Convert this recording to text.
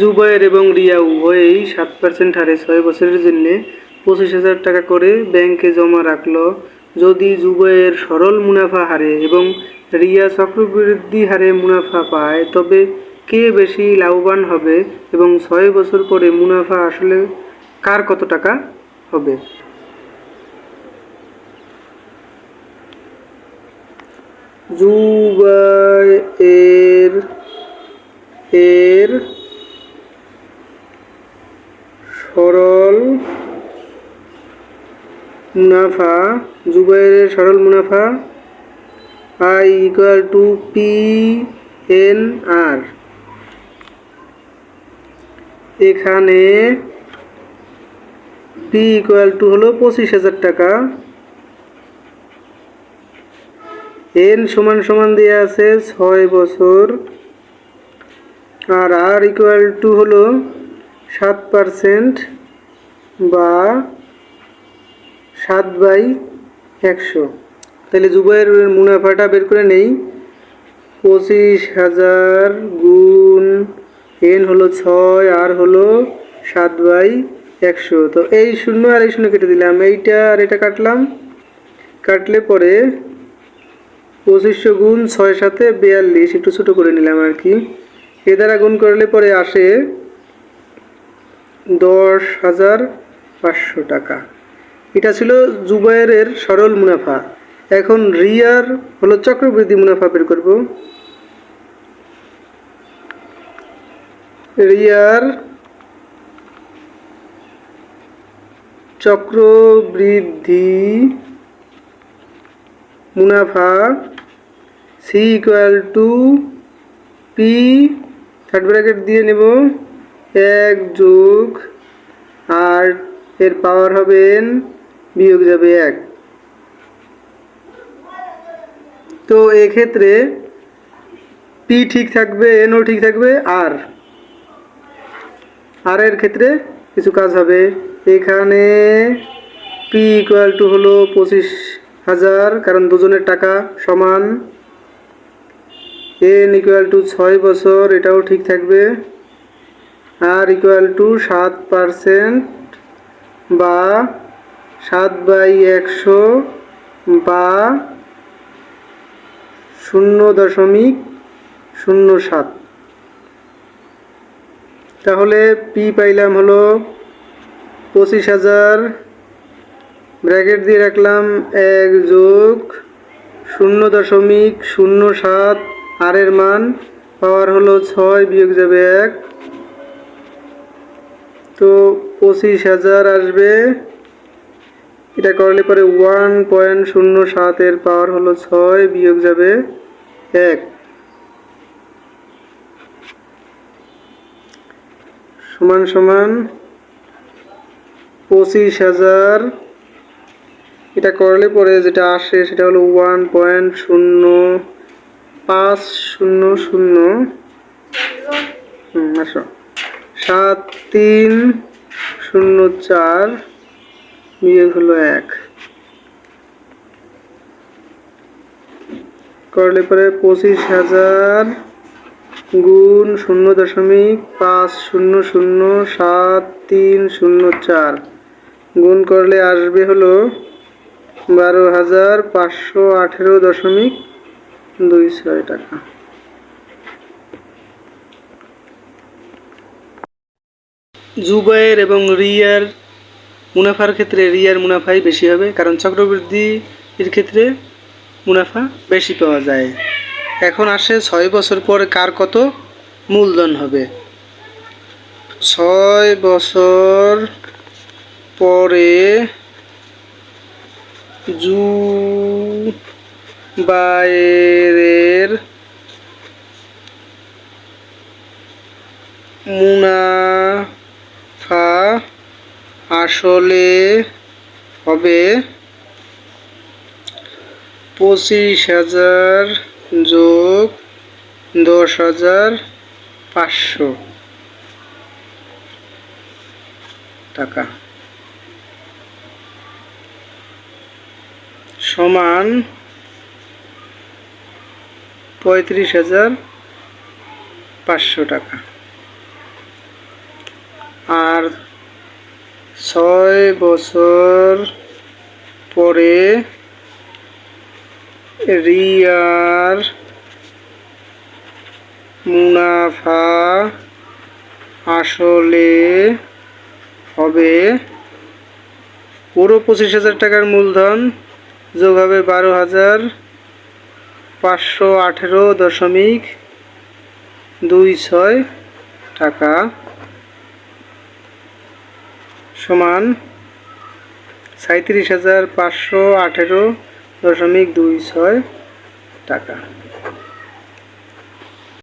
জুবায়ের এবং রিয়া উভয়েই সাত পার্সেন্ট হারে ছয় বছরের জন্য পঁচিশ হাজার টাকা করে ব্যাংকে জমা রাখল। যদি জুবায়ের সরল মুনাফা হারে এবং রিয়া চক্রবৃদ্ধি হারে মুনাফা পায়, তবে কে বেশি লাভবান হবে এবং ছয় বছর পরে মুনাফা আসলে কার কত টাকা হবে? জুবায়ের এর সরল মুনাফা, জুবাইরের সরল মুনাফা I equal to P N R এখানে পি ইকুয়াল টু হলো পঁচিশ হাজার টাকা। এন সমান সমান দিয়ে আছে ছয় বছর। আর আর ইকুয়াল টু হলো সাত পার্সেন্ট বা সাত বাই একশো। তাহলে জুবাইয়ের মুনাফাটা বের করে নেই। পঁচিশ হাজার গুণ এন হলো ছয়, আর হলো সাত বাই একশো। তো এই শূন্য আর এই শূন্য কেটে দিলাম। এইটা আর এটা কাটলাম। কাটলে পরে পঁচিশশো গুণ ছয় সাথে বিয়াল্লিশ, একটু ছোটো করে নিলাম আর কি। এ দ্বারা গুণ করলে পরে আসে দশ হাজার পাঁচশো টাকা। এটা ছিল জুবায়ের সরল মুনাফা। এখন রিয়ার হলো চক্রবৃদ্ধি মুনাফা বের করব। রিয়ার চক্রবৃদ্ধি মুনাফা C equal to P third bracket দিয়ে নেব। এক যোগ আর এর পাওয়ার হবে এন বিয়োগ যাবে এক। তো এক্ষেত্রে পি ঠিক থাকবে এনও ঠিক থাকবে আর আর এর ক্ষেত্রে কিছু কাজ হবে। এখানে পি ইকুয়াল টু হলো পঁচিশ হাজার, কারণ দুজনের টাকা সমান। এন ইকুয়াল টু ছয় বছর, এটাও ঠিক থাকবে। আর ইকুয়াল টু সাত পারসেন্ট বা সাত বাই একশো বা শূন্য দশমিক শূন্য সাত। তাহলে পি পাইলাম হলো পঁচিশ হাজার, ব্র্যাকেট দিয়ে রাখলাম এক যোগ শূন্য দশমিক শূন্য সাত আর এর মান পাওয়ার হলো ছয় বিয়োগ যাবে এক। তো পঁচিশ হাজার আসবে। এটা করলে পরে ওয়ান পয়েন্ট শূন্য সাতের পাওয়ার হলো ছয়, বিয়োগ যাবে এক। সমান সমান পঁচিশ হাজার। এটা করলে পরে যেটা আসে সেটা হলো ওয়ান পয়েন্ট শূন্য পাঁচ শূন্য শূন্য। হুম, আসো। সাত, তিন, শূন্য, চার, বিয়োগ হলো এক। করলে পরে পঁচিশ হাজার গুণ শূন্য দশমিক পাঁচ, শূন্য শূন্য, সাত, তিন, শূন্য, চার। গুণ করলে আসবে হলো বারো হাজার পাঁচশো আঠেরো দশমিক দুই ছয় টাকা। জুবায়ের এবং রিয়ার মুনাফার ক্ষেত্রে রিয়ার মুনাফাই বেশি হবে, কারণ চক্রবৃদ্ধির ক্ষেত্রে মুনাফা বেশি পাওয়া যায়। এখন আসে ছয় বছর পরে কার কত মূলধন হবে। ছয় বছর পরে জু বায়ের মুনাফা আসলে হবে পঁচিশ হাজার যোগ দশ হাজার পাঁচশো টাকা সমান পঁয়ত্রিশ হাজার পাঁচশো টাকা। আর ছয় বছর পরে রিয়ার মুনাফা আসলে হবে পুরো পঁচিশ হাজার টাকার মূলধন, যোগ হবে বারো হাজার পাঁচশো আঠেরো দশমিক দুই ছয় টাকা। সমান সাঁত্রিশ হাজার পাঁচশো আঠেরো দশমিক দুই ছয় টাকা।